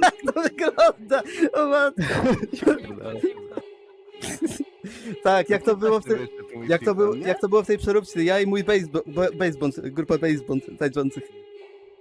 Jak, to wygląda? O matko. Tak, jak to było w tym... Jak to, był, jak to było w tej przeróbce? Ja i mój baseball, basebond, grupa basebond tańczących.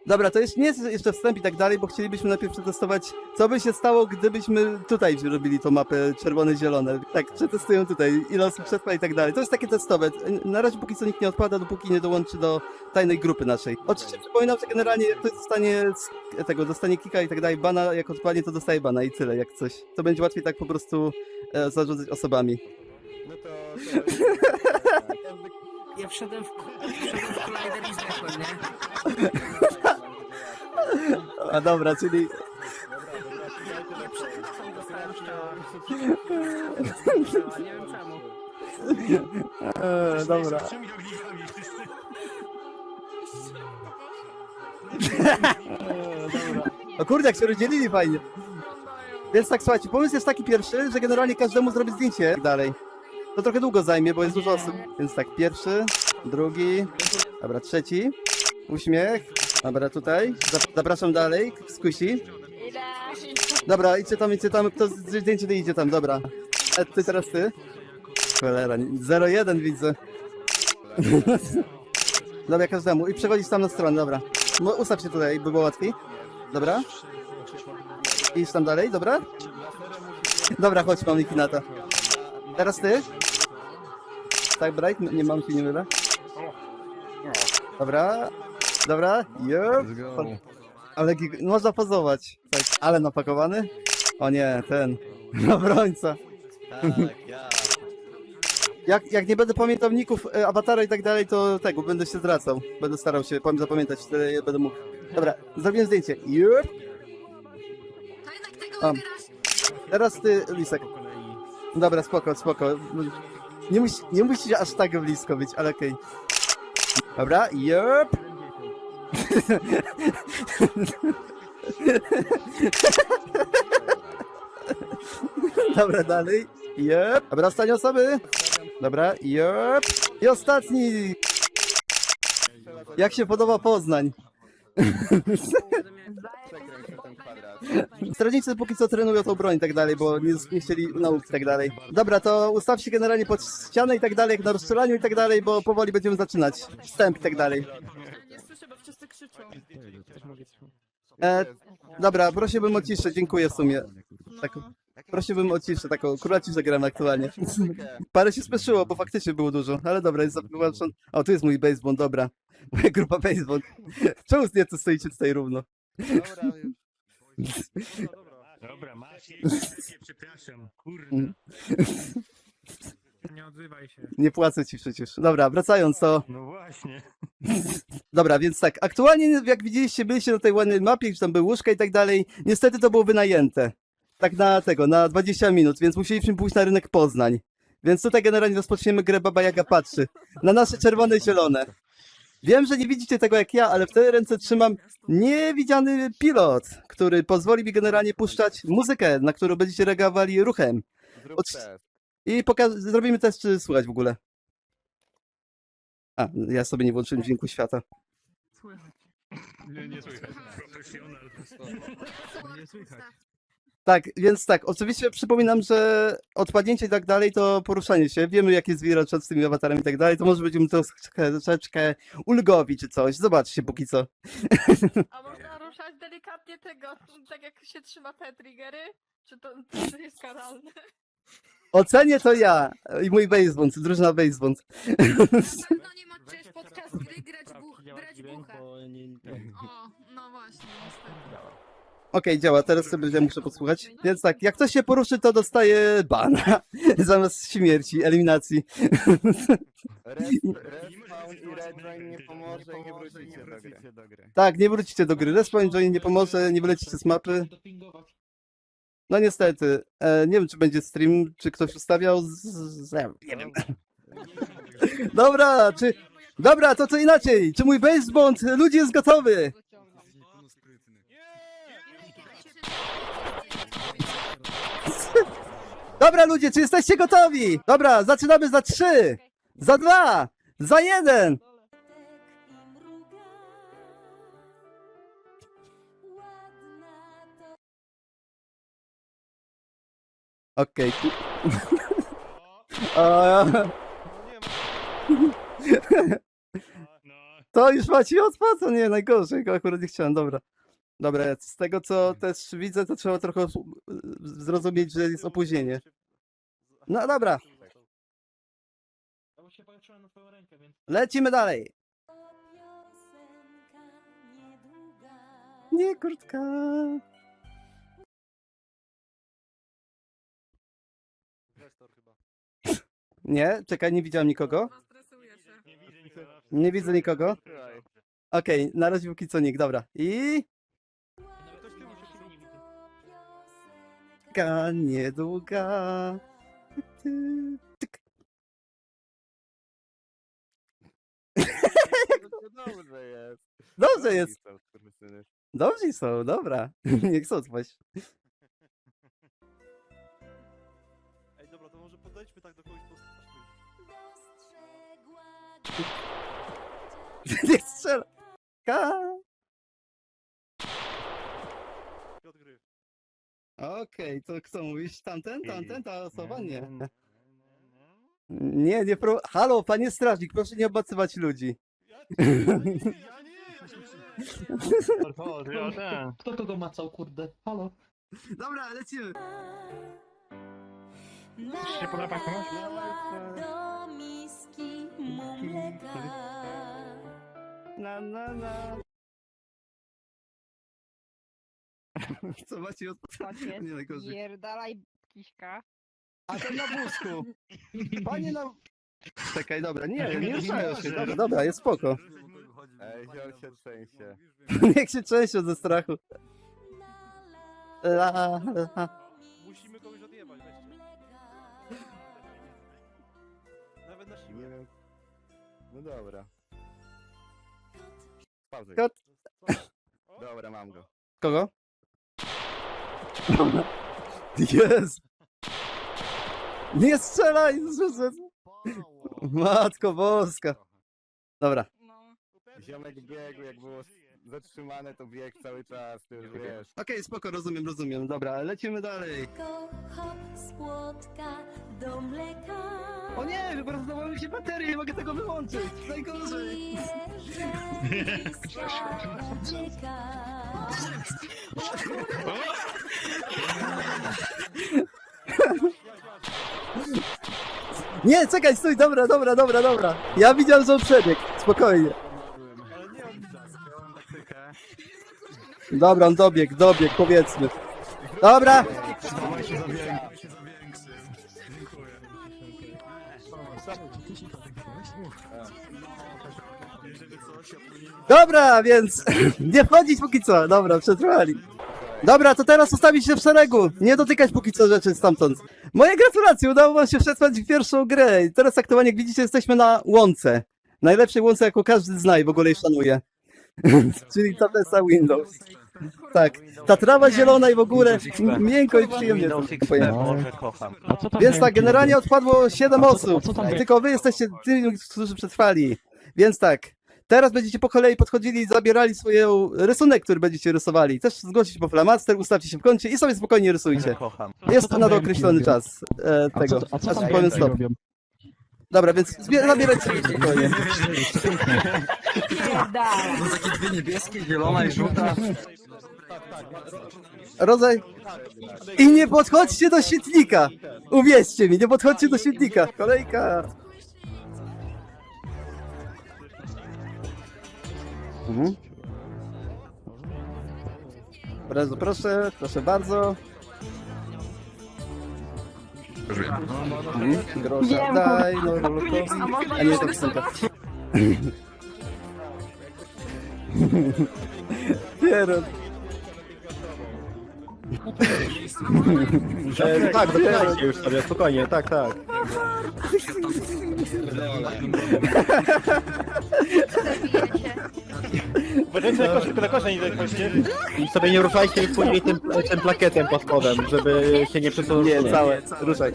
Dobra, to jest, nie jest jeszcze wstęp i tak dalej, bo chcielibyśmy najpierw przetestować, co by się stało, gdybyśmy tutaj robili tą mapę czerwone-zielone. Tak, przetestują tutaj, ile osób przetrwa i tak dalej. To jest takie testowe. Na razie póki co nikt nie odpada, dopóki nie dołączy do tajnej grupy naszej. Oczywiście przypominam, że generalnie jak ktoś dostanie z tego, dostanie kika i tak dalej, bana, jak odpadnie, to dostaje bana i tyle, jak coś. To będzie łatwiej tak po prostu e, zarządzać osobami. No to... to Ja wszedłem w, wszedłem w kolajder i zdechłem, nie? A dobra, czyli Nie dostałem. Nie wiem czemu. e, dobra. O kurde, jak się rozdzielili fajnie. Więc tak, słuchajcie, pomysł jest taki pierwszy, że generalnie każdemu zrobić zdjęcie i tak dalej. To trochę długo zajmie, bo jest dużo osób. Więc tak, pierwszy, drugi, dobra, trzeci. Uśmiech. Dobra, tutaj. Zap- Zapraszam dalej, squishy. Dobra, idźcie tam, idźcie tam, kto zdjęcie to idzie tam, dobra. E, ty teraz ty. Cholera, 0-1 widzę. Dobra, każdemu. I przechodzić tam na stronę, dobra. No, ustaw się tutaj, by było łatwiej. Dobra. Idź tam dalej, dobra? Dobra, chodź, mam na to. Teraz ty. Tak, Bright? Nie nie mam się nie mylę. Dobra. Dobra. Jup. Ale gig- można pozować. Tak. Ale napakowany? O nie, ten. Obrońca. Tak, ja. Jak, jak nie będę pamiętał ników, e, awatara i tak dalej, to tego, będę się zwracał. Będę starał się pamię- zapamiętać, wtedy będę mógł. Dobra, zrobiłem zdjęcie. Jup. To jednak tego. Teraz ty, Lisek. Dobra, spoko, spoko. Nie musi, nie musi aż tak blisko być, ale okej. Dobra, jup. Dobra, dalej. Jup. Dobra, ostatnie osoby. Dobra, jup. I ostatni. Jak się podoba Poznań? Strażnicy póki co trenują tą broń i tak dalej, bo nie, nie chcieli nauk i tak dalej. Dobra, to ustaw się generalnie pod ścianę i tak dalej, jak na rozstrzelaniu i tak dalej, bo powoli będziemy zaczynać. Wstęp i tak dalej. Nie słyszę, bo wszyscy krzyczą. E, dobra, prosiłbym o ciszę, dziękuję w sumie. Tak, prosiłbym o ciszę, taką króla ciszę gram aktualnie. Parę się spieszyło, bo faktycznie było dużo, ale dobra, jest wyłączony. O, tu jest mój baseball, dobra. Moja grupa baseball. Czemu nie to stoicie tutaj równo? Dobra, już. Dobra, masz je, przepraszam, kurde. Nie odzywaj się. Nie płacę ci przecież. Dobra, wracając to... No właśnie. Dobra, więc tak, aktualnie jak widzieliście, byliście na tej ładnej mapie, gdzie tam były łóżka i tak dalej, niestety to było wynajęte. Tak na tego, na 20 minut, więc musieliśmy pójść na rynek Poznań. Więc tutaj generalnie rozpoczniemy grę Baba Jaga Patrzy. Na nasze czerwone i zielone. Wiem, że nie widzicie tego jak ja, ale w tej ręce trzymam niewidziany pilot, który pozwoli mi generalnie puszczać muzykę, na którą będziecie reagowali ruchem. Zrób Od- test. I poka- zrobimy test, czy słychać w ogóle. A, ja sobie nie włączyłem dźwięku świata. Słychać. Nie, nie słychać. Nie słychać. Tak, więc tak, oczywiście przypominam, że odpadnięcie i tak dalej to poruszanie się. Wiemy, jak jest wiele z tymi awatarami i tak dalej, to może będziemy troszeczkę, troszeczkę ulgowi czy coś. Zobaczcie póki co. A można ruszać delikatnie tego, tak jak się trzyma te triggery? Czy to, to jest karalne? Ocenię to ja i mój basebond, drużyna basebond. Pewno nie ma przecież podczas gry grać, buch, brać bucha. O, no właśnie, niestety. Okej, działa, teraz sobie ja muszę posłuchać. Więc tak, jak ktoś się poruszy, to dostaje bana. Zamiast śmierci, eliminacji. Res- Respawn i rejoin nie pomoże i nie wrócicie do gry. Tak, nie wrócicie do gry. Respawn join nie pomoże, nie wylecicie z mapy. No niestety. E, nie wiem, czy będzie stream, czy ktoś ustawiał. Z, z, nie wiem. Dobra, czy. Dobra, to co inaczej. Czy mój basebond ludzi jest gotowy? Dobra, ludzie, czy jesteście gotowi? Dobra, zaczynamy za trzy, za dwa, za jeden. Okej. A, No, To już macie odpłacą, nie, najgorzej, go akurat nie chciałem, dobra. Dobra, z tego co też widzę, to trzeba trochę s- zrozumieć, że jest opóźnienie. No dobra, Ja bo się patrzyłem na twoją rękę, więc... lecimy dalej. Nie, kurtka. Nie, czekaj, nie widziałem nikogo. Nie widzę nikogo. Okej, na razie póki co nikt, dobra. I... Ka niedługa. Ty, tyk. Dobrze jest. Dobrze jest. Są. Dobrzy są, dobra. Nie chcą spać. Ej, dobra, to może podejdźmy tak do kogoś. Nie strzela. Ka. Okej, to kto mówisz? Tamten, tamten, ta osoba? Nie. Nie, nie pro... Halo, panie strażnik, proszę nie obacywać ludzi. Ja, nie, ja się ja ten. Kto kogo macał, kurde? Halo? Dobra, lecimy. się podoba komuś? Mu mleka. Na, na, na. Co macie od... Nie najgorzej. Pierdalaj kiśka. A ten na wózku. Panie na... Czekaj, dobra, nie, nie ruszają się. Dobra, dobra, jest spoko. Ej, ziom się trzęsie. Niech się trzęsie ze strachu. La, la. Musimy kogoś odjebać, weźcie. Nawet na Nie siłę. wiem. No dobra. Pauzuj. Kot. Dobra, mam go. Kogo? Jest! Nie strzelaj! zrzucę. Matko boska. Dobra. No. Ziomek biegł, jak było zatrzymane, to biegł cały czas, ty już wiesz. Okej, spoko, rozumiem, rozumiem. Dobra, lecimy dalej. Hop słodka do mleka. O nie, wyprostowały mi się baterie, nie mogę tego wyłączyć. Najgorzej. Nie, czekaj, stój, dobra, dobra, dobra, dobra. Ja widziałem, że on przebiegł. Spokojnie. Dobra, on dobiegł, dobiegł, powiedzmy. Dobra, dobra, więc nie wchodzić póki co. Dobra, przetrwali. Dobra, to teraz ustawić się w szeregu. Nie dotykać póki co rzeczy stamtąd. Moje gratulacje, udało wam się przetrwać w pierwszą grę. I teraz aktualnie, jak widzicie, jesteśmy na łące. Najlepszej łące, jaką każdy zna i w ogóle jej szanuje. Czyli Tapesa Windows. Tak, ta trawa zielona i w ogóle miękko i przyjemnie. to kocham. Więc tak, generalnie odpadło 7 osób. Tylko wy jesteście tymi, którzy przetrwali. Więc tak, teraz będziecie po kolei podchodzili i zabierali swoje rysunek, który będziecie rysowali. Też zgłosić po flamaster, ustawcie się w kącie i sobie spokojnie rysujcie. Jest to na to określony czas e, tego. A co powiem stop. Dobra, więc zbie- się spokojnie. Pierdalaj. Rodzaj. I nie podchodźcie do świetnika! Uwierzcie mi, nie podchodźcie do świetnika. Kolejka. Mhm. Bardzo proszę, proszę bardzo. Mhm. Grosza daj, no rolokowi. A nie, to piosenka. Pieron. E, tak, dokonajcie już sobie, spokojnie, tak, tak. Będziecie na kosze, na kosze nie. I sobie nie ruszajcie później tym, tym plakietem pod spodem, żeby się nie przesunął. Nie, całe. Ruszaj.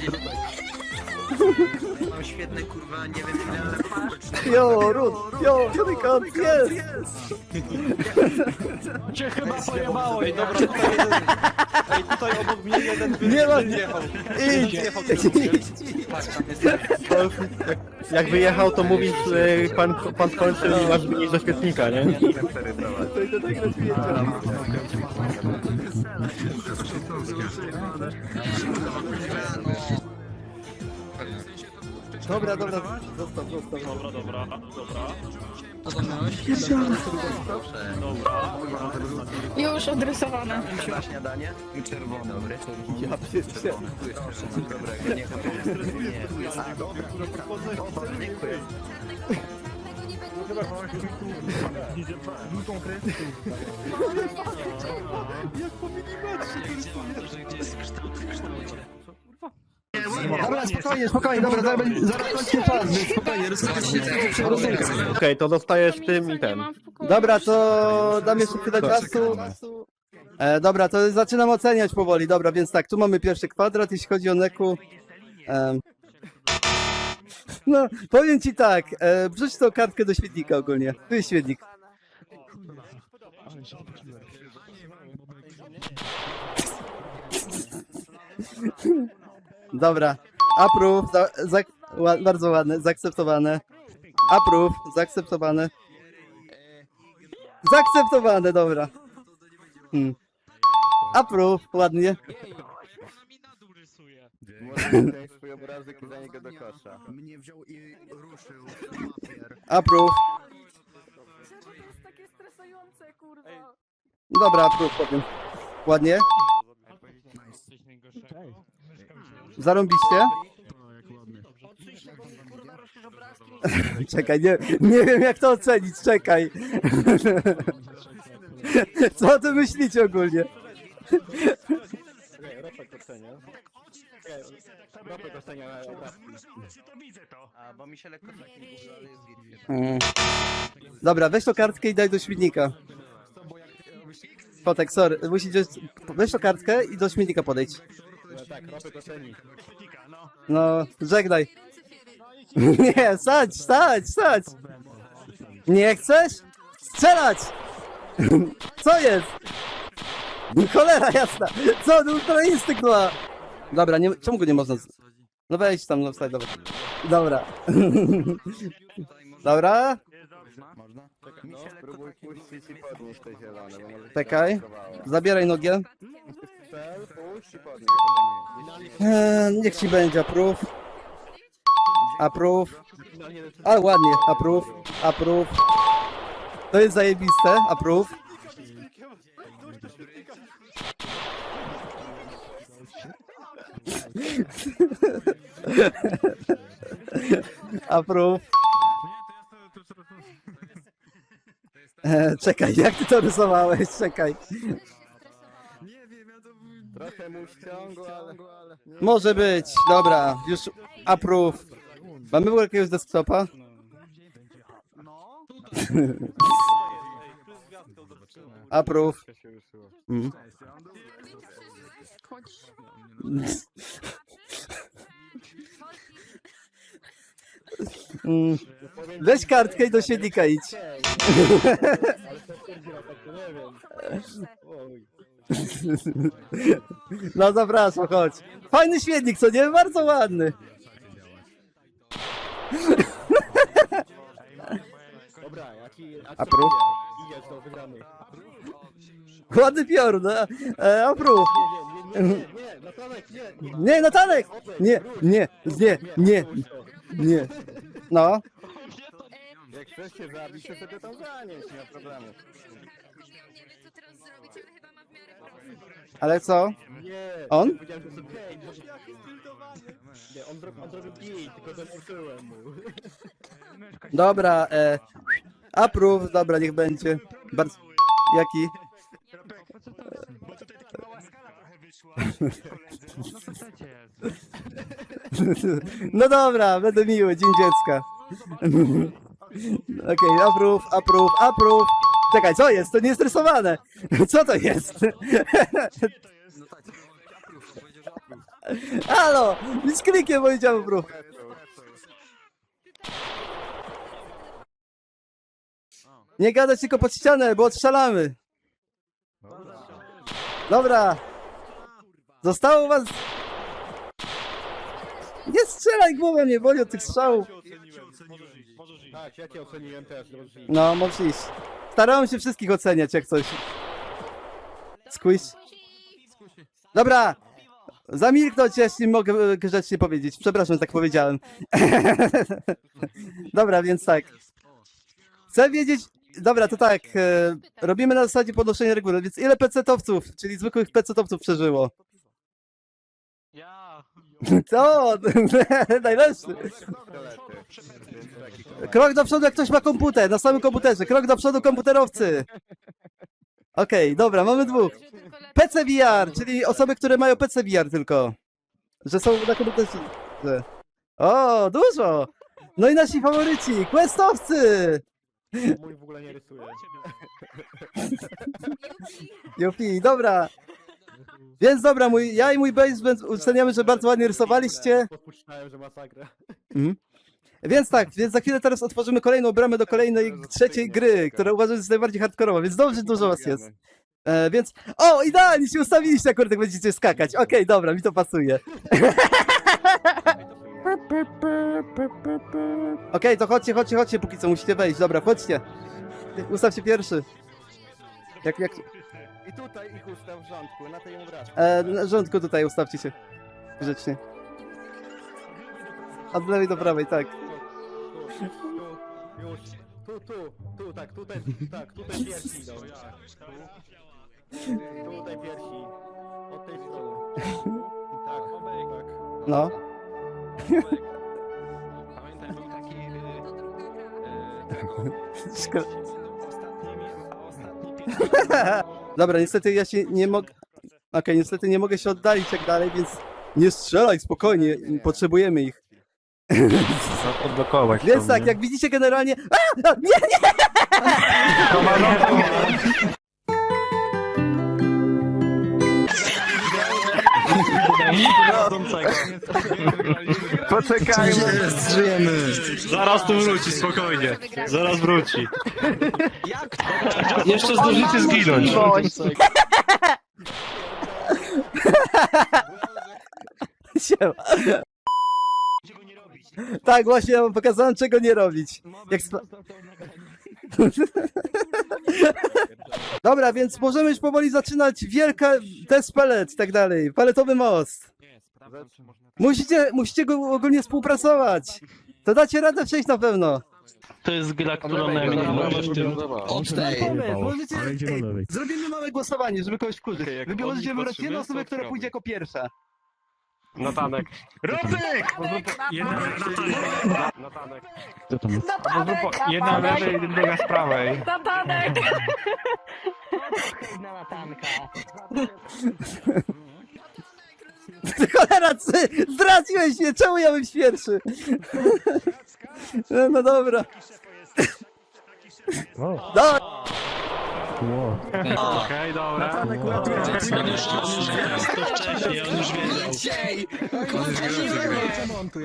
Świetne, kurwa, nie wiem ile, ale patrz. Jo, Rud, jo, Unicorn, jest! Cię chyba pojebało, Ej, dobra, tutaj jeden... Ej, tutaj obok mnie jeden. Nie ma- wyjechał. Idź, Tak, tam jest To, jak, jak wyjechał, to mówisz, że pan, pan skończył i masz wynieść do świetnika, nie? To idę nagrać zdjęcia. Dobra, dobra, zostaw, zostaw. Dobra, dobra, dobra. To co miałeś? Już odrysowane. Na śniadanie? Czerwony. Dobry. Ja pierdzie. Dobra, nie Nie. A, dobra. Dziękuję. Dobra, spokojnie, spokojnie, dobra, zaraz, zaraz kończymy czas, więc spokojnie, Okej, to dostajesz tym i ten. Dobra, to dam jeszcze chwilę czasu. E, dobra, to zaczynam oceniać powoli. Dobra, więc tak, tu mamy pierwszy kwadrat, jeśli chodzi o Neku. Em, no, powiem ci tak, e, wrzuć tą kartkę do świetnika ogólnie. Tu jest świetnik. Dobra, approve, za, za, bardzo ładne, zaakceptowane. Approve, zaakceptowane. Zaakceptowane, dobra. Hmm. Ładnie. Możesz wziąć swój obrazek i do kosza. Mnie wziął i ruszył. Czemu to jest takie stresujące, kurwa? Dobra, powiem. Ładnie. Zarąbiście. Czekaj, nie, nie wiem jak to ocenić, czekaj. Co ty myślicie ogólnie? Dobra, weź tą kartkę i daj do śmietnika. Potek, sorry, musicie... Weź tą kartkę i do śmietnika podejdź. No tak, ropek oceni. No, żegnaj. Nie, stać, stać, stać. Nie chcesz? Strzelać! Co jest? Cholera jasna! Co, no to instynkt ma! Dobra, nie, czemu go nie można... z- No wejdź tam, no wstań, dobra. Dobra. Dobra, Można? No, spróbuj puścić i podnieść te zielone, bo może się Czekaj. zabieraj nogę. Strzel, puść i podnieś. Eee, niech ci będzie approve. Approve. Ale ładnie, approve, approve. To jest zajebiste, approve. Approve. E, czekaj, jak ty to rysowałeś? Czekaj. Trochę mu ściągło, ale... Może być, dobra, już approve. Mamy w ogóle jakiegoś desktopa? Approve. Mm. Mm. Weź kartkę i do świetnika idź. No zapraszam, chodź. Fajny świetnik, co nie? Bardzo ładny. Dobra, jaki... Idziesz do wygranej. Ładny piorun, no. e, approve. Nie, nie, nie, nie, nie! Nie, Natanek! Nie, nie, nie, nie, nie. No, Jak chcesz się zabić, to sobie tam zanieść, nie ma problemu. Ale co? Nie! On? Powiedziałem, że. Nie, on, dro- on zrobił tylko mu. Dobra, e, approve, dobra, niech będzie. Bardzo, jaki? Bo tutaj taka mała skala trochę wyszła. Koledzy, no co chcecie? No dobra, będę miły, dzień dziecka. Okej, okay, aprób, aprób, aprób. Czekaj, co jest? To nie jest rysowane. Co to jest? Halo! I z klikiem powiedziałem aprób. Nie gadać tylko pod ścianę, bo odstrzelamy. Dobra. Zostało was nie strzelaj głową, mnie boli od tych strzałów. Tak, ja cię oceniłem też, drogi. No, możesz iść. Starałem się wszystkich oceniać, jak coś. Squish. Dobra. Zamilknąć, jeśli mogę e, grzecznie powiedzieć. Przepraszam, że tak powiedziałem. Dobra, więc tak. Chcę wiedzieć... Dobra, to tak. E, robimy na zasadzie podnoszenia reguły, więc ile pecetowców, czyli zwykłych pecetowców przeżyło? Co? Najlepszy. Krok do przodu, jak ktoś ma komputer, na samym komputerze. Krok do przodu, komputerowcy. Okej, dobra, mamy dwóch. PC VR, czyli osoby, które mają PC VR tylko. Że są na komputerze. O, dużo! No i nasi faworyci, questowcy! Mój w ogóle nie rysuje. Jupi, dobra. Więc dobra, mój, ja i mój basement oceniamy, że bardzo ładnie rysowaliście. Podpuszczałem, że masakra. Mhm. Więc tak, więc za chwilę teraz otworzymy kolejną bramę do kolejnej trzeciej gry, która uważam, że jest najbardziej hardkorowa, więc dobrze dużo was jest. E, więc. O, idealnie się ustawiliście akurat, jak będziecie skakać. Okej, dobra, mi to pasuje. Okej, to chodźcie, chodźcie, chodźcie, póki co musicie wejść. Dobra, chodźcie. Ustaw się pierwszy. Jak, jak. I tutaj ich ustaw w rządku, na tej obrazku. E, na rządku tutaj ustawcie się. Grzecznie. Od lewej do prawej, tak. Tu, tu, już. Tu, tu, tu, tak, tutaj, tak, tutaj piersi idą. Tu, tutaj piersi. Od tej strony. Tak, tak. No. Pamiętaj, był taki... To druga gra. Szko- Ostatni, ostatni Dobra, niestety ja się nie mogę. Okej, niestety nie mogę się oddalić jak dalej, więc nie strzelaj, spokojnie, potrzebujemy ich. Odblokować Więc tak, jak widzicie generalnie. A! A! Nie, nie! Poczekajmy. Żyjemy. Zaraz tu wróci, spokojnie. Zaraz wróci. Jeszcze zdążycie zginąć. Siema. Tak, właśnie ja wam pokazałem, czego nie robić. Jak spa... Dobra, więc możemy już powoli zaczynać wielka test palet i tak dalej. Paletowy most. Nie, sprawdzam, czy można... Musicie, musicie go ogólnie współpracować. To dacie radę przejść na pewno. To jest gra, którą najmniej tym. Pomysł, możecie... Ej, zrobimy małe głosowanie, żeby kogoś wkurzyć. Wy możecie wybrać jedną osobę, która pójdzie jako pierwsza. Notanek. Rotek! Jedna Notanek. Natanek! Jedna lewej, druga z prawej. Natanek! Cholera, ty zdradziłeś mnie, czemu ja bym pierwszy? No, no dobra. Dobra. Okej, dobra. On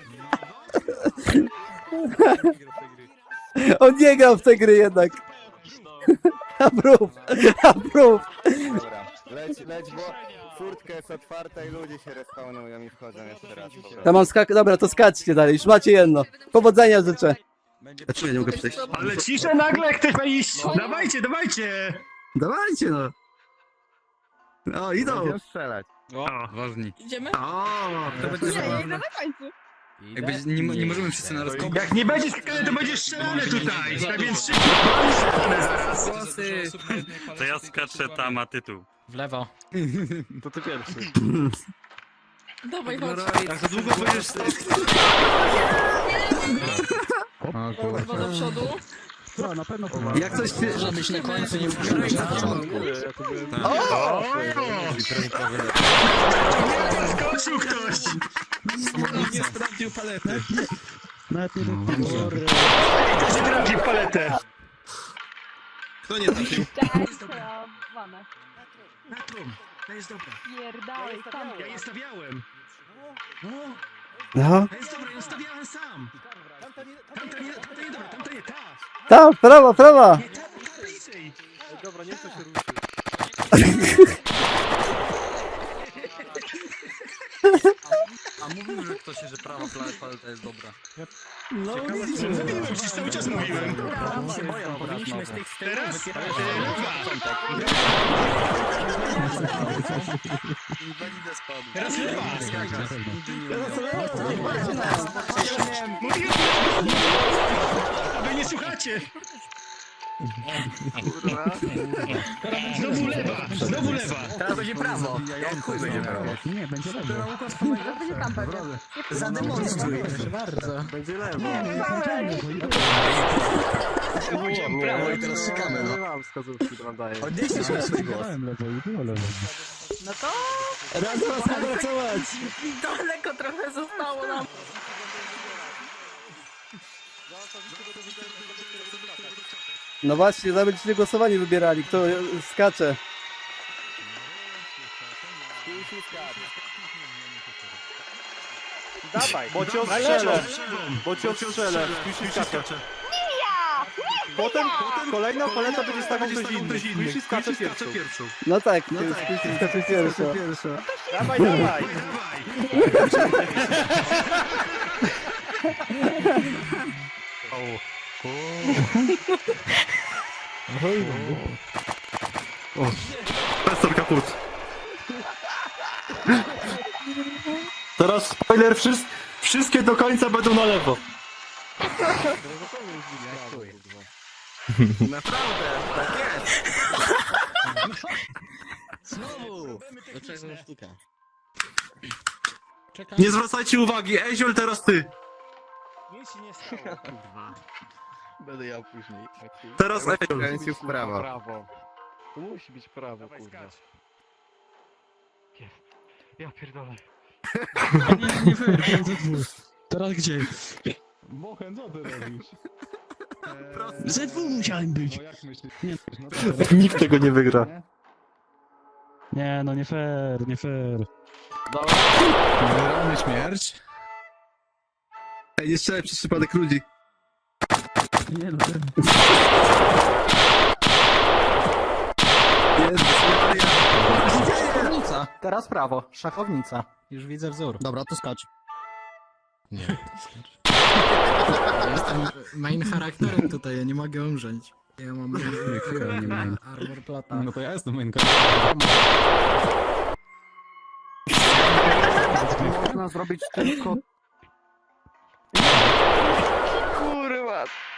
nie grał w te gry jednak. Aprów, aprów. Dobra, leć, leć, bo furtka jest otwarta i ludzie się respawnują i wchodzą jeszcze raz. po prostu. Ja mam skak... Dobra, to skaczcie dalej, już macie jedno. Powodzenia życzę. Dlaczego ja nie mogę przejść? Ale ciszę nagle chcesz iść! Dawajcie, dawajcie! Dawajcie no. O, idą. Będziemy strzelać. O, Ważni. Idziemy? O, to będzie zabawne. Jakby nie, nie możemy wszyscy naraz Jak nie będzie skakane, to będzie strzelane tutaj! Tak więc szybko! zaraz! Głosy. To ja skaczę tam, a ty tu. W lewo. To ty pierwszy. Dawaj, chodź. Jak za długo będziesz... O kurwa. Dwa do przodu. Jak coś ty... Żebyś na końcu nie O! Zaskoczył ktoś! Nie sprawdził palety. Kto się trafi w paletę? Kto nie trafił? Wane. Natrum. To jest dobra. Pierdalej, tam. Ja je stawiałem. No, No. to jest dobra, ja stawiałem sam. Tamta nie, tamta nie dobra, tamta nie, ta. Tam, prawa, prawa! Nie, ta, ta bliżej. Ej, dobra, nie chcę się ruszyć. A mówił, że ktoś, że prawa paleta jest dobra. No, Mówiłem, przecież cały czas mówiłem. się boją, powinniśmy z tych Teraz? stylów e, lewa. Teraz lewa. Mówiłem, a wy nie słuchacie. Znowu lewa, znowu lewa. Teraz będzie prawo. Jak chuj będzie prawo. Nie, będzie lewo. Będzie tam pewnie. Zademonstruj. Proszę bardzo. Będzie lewo. Powiedziałem prawo i teraz szukamy, no. Nie mam wskazówki, to wam daję. Odnieście się na swój głos. lewo i było lewo. No to Raz, raz, pracować! daleko trochę zostało nam. No właśnie, za będziecie głosowanie wybierali, kto e, skacze. Dawaj. Bo cię odstrzelę! Bo cię! Squish i skacze. Potem, kolejna paleta będzie stawiał ktoś inny. Squish i skacze pierwszą. No tak, no tak. skacze pierwsza. Dawaj, dawaj. Profesor kaput. Teraz spoiler, wszys- wszystkie do końca będą na lewo. Naprawdę, tak jest. Znowu. Dlaczego sztuka? Nie zwracajcie uwagi, Eziol teraz ty. Nic się nie stało. Będę ja później. Teraz Eziol. Kręcił w prawo. Prawo. To musi być prawo, kurwa. Ja pierdolę. Nie za dwóch. Teraz gdzie? Mochen, co ty robisz? Ze dwóch musiałem być. No jak myślisz? Nie, Nikt tego nie wygra. Nie, no nie fair, nie fair. Wyramy śmierć. Ej, nie strzelaj przez przypadek ludzi. Nie, no. Jezus Maria. Szachownica. Teraz prawo. Szachownica. Już widzę wzór. Dobra, to skacz. Nie. Jestem main charakterem tutaj, ja nie mogę umrzeć. Ja mam nie mam. armor plata. No to ja jestem main Można zrobić tylko... Kurwa.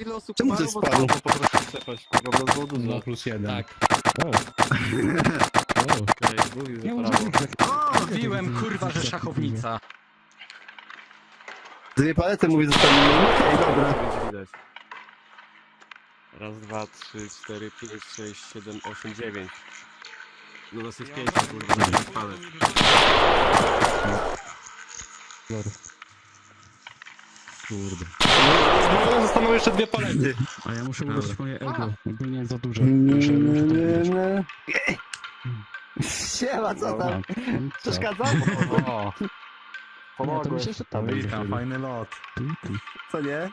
Ile osób Czemu to umarło, spadło? bo po prostu przepaść, kurwa, bo było dużo. No plus jeden. Tak. O. O. Okej, mówił, że Nie prawo. może być tak. O, mówiłem kurwa, że szachownica. Dwie palety mówi zostawimy. Okej, dobra. Widać. Raz, dwa, trzy, cztery, pięć, sześć, siedem, osiem, dziewięć. No nas jest pięć, kurwa, na pięć palet. Kurde. Zostaną jeszcze dwie palety. A ja muszę uważać moje ego. Jakby nie za. Nie, Muszę, muszę to nie. Siema, co tam? Przeszkadza? O, Nie, to pomogło. myślę, że tam będzie. fajny lot. Co nie?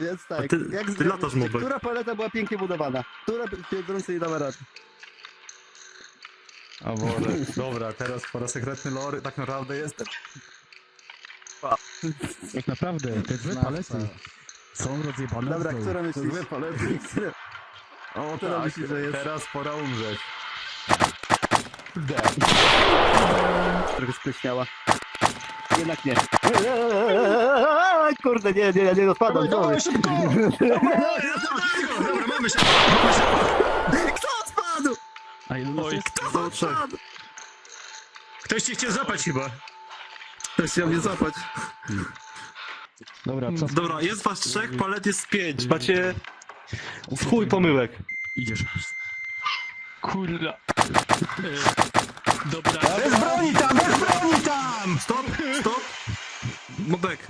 Więc tak, ty- jak ty latasz, Mobek. która paleta była pięknie budowana? Która pierdoląca nie dała rady? A Boże, dobra, teraz po raz sekretny lore tak naprawdę jestem. Tak naprawdę, te dwie palety są rozjebane Dobra, która myślisz? Dwie palety. O Która tak, myślisz, że jest? teraz pora umrzeć. Trochę spleśniała. Jednak nie. Eee, Kurde, nie, nie, nie odpadam. Dawaj, sorry. szybko! Dobra, mamy się. A ile nas Oj, jest? do trzech. Ktoś cię chciał złapać chyba. Chciał mnie złapać. Dobra, czas. Dobra, jest was trzech, palet jest pięć. Macie w chuj pomyłek. Idziesz. Kurwa. Dobra. Bez broni tam, bez broni tam! Stop, stop. Mobek,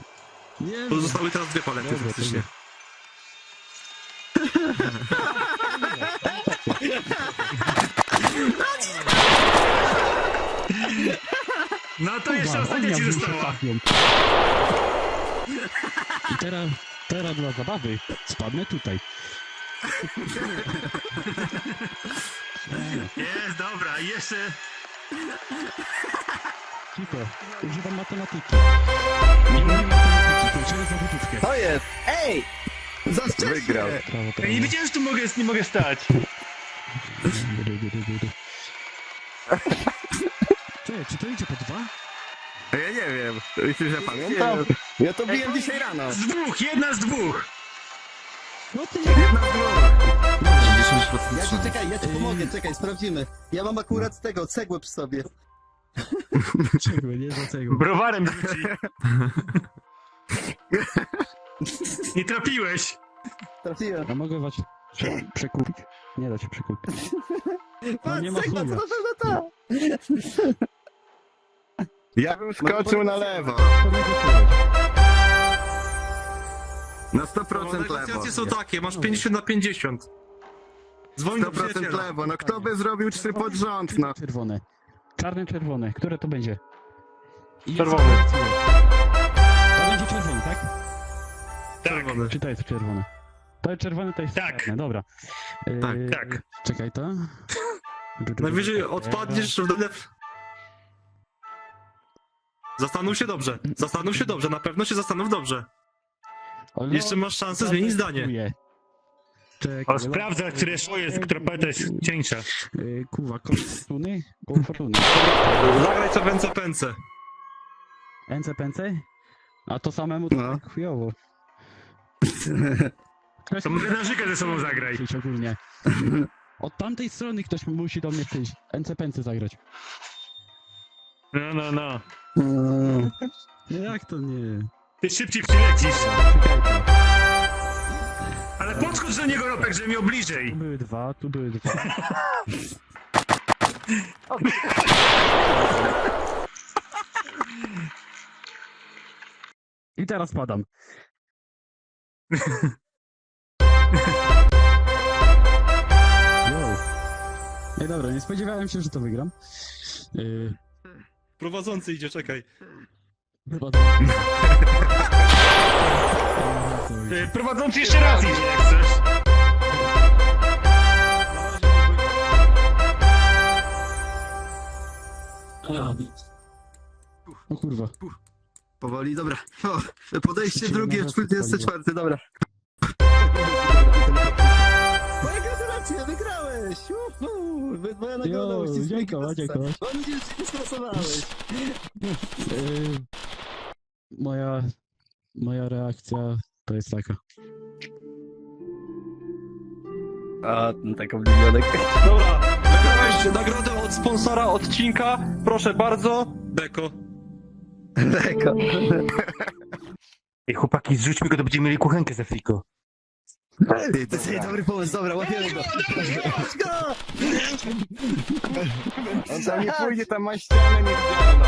Nie, pozostały teraz dwie palety Dobra, faktycznie. No to jeszcze ostatnia ci została. I teraz, teraz dla zabawy spadnę tutaj. Jest, dobra, i jeszcze... Cicho, używam matematyki. Nie umiem matematyki, kończyłem zawodówkę. To jest! Ej! Za wcześnie! Wygrał. Prawo, prawo. nie wiedziałem, że tu mogę, nie mogę stać. Czekaj, czy to idzie po dwa? Ja nie wiem. Myślisz, że pamiętam? Ja to biłem dzisiaj rano. Z dwóch, jedna z dwóch. No ty Jedna z dwóch. Ja ci, czekaj, ja ci pomogę, czekaj, sprawdzimy. Ja mam akurat tego, cegłę przy sobie. czego, nie za czego. Browarem rzuci. Nie trafiłeś. Trafiłem. A mogę was prze przekupić? Nie da się przekupić. No nie ma cegła, to chuja. ta! Ja bym skoczył na lewo. Na 100% lewo. Negocjacje są takie, masz 50 na 50. Dzwoń do 100% przyjaciela. lewo. No kto by zrobił trzy pod rząd, no? Czerwone. Czarne, czerwone. Które to będzie? Czerwony. To będzie czerwony, tak? Czerwony. Czy to jest czerwone? To jest czerwone, to jest Tak. czarne, dobra. Tak, Yy, tak. Czekaj, to? Najwyżej odpadniesz w dole. Zastanów się dobrze. Zastanów się dobrze, na pewno się zastanów dobrze. No, Jeszcze masz szansę zmienić zdanie. Czekaj, O, sprawdza, które szło jest, która paleta jest cieńsza. Yy, Kurwa, koło fortuny? Koło fortuny. Zagraj co węce pęce. NC pęce? A to samemu to No. tak chujowo. Ktoś To mówię na żykę ze sobą zagraj. przyjść ogólnie. Od tamtej strony ktoś musi do mnie przyjść. NC pęce zagrać. No, no, no. Mm. Jak to nie? Ty szybciej przylecisz. Ale podskocz do niego, Ropek, żeby miał tu bliżej. były dwa, tu były dwa. I teraz padam. Wow. Nie dobra, nie spodziewałem się, że to wygram. Yy, Prowadzący idzie, czekaj. Y, Prowadzący jeszcze raz idzie, jak chcesz. O kurwa. Powoli, dobra. O, podejście drugie, jest czwarte, dobra. Gratulacje, wygrałeś! Uhu, wy- Moja nagroda Jo, uścisk dziękuję, dziękuję. Mam nadzieję, że się nie stresowałeś. Yy, moja, moja reakcja to jest taka. A, ten tak oblubionek. Dobra, wygrałeś nagrodę od sponsora odcinka. Proszę bardzo. Beko. Ej, chłopaki, zrzućmy go, to będziemy mieli kuchenkę ze Fliko. Ty, To jest dobry pomysł, dobra, łapiemy go. On tam nie pójdzie, tam ma ścianę nie niewidzialną.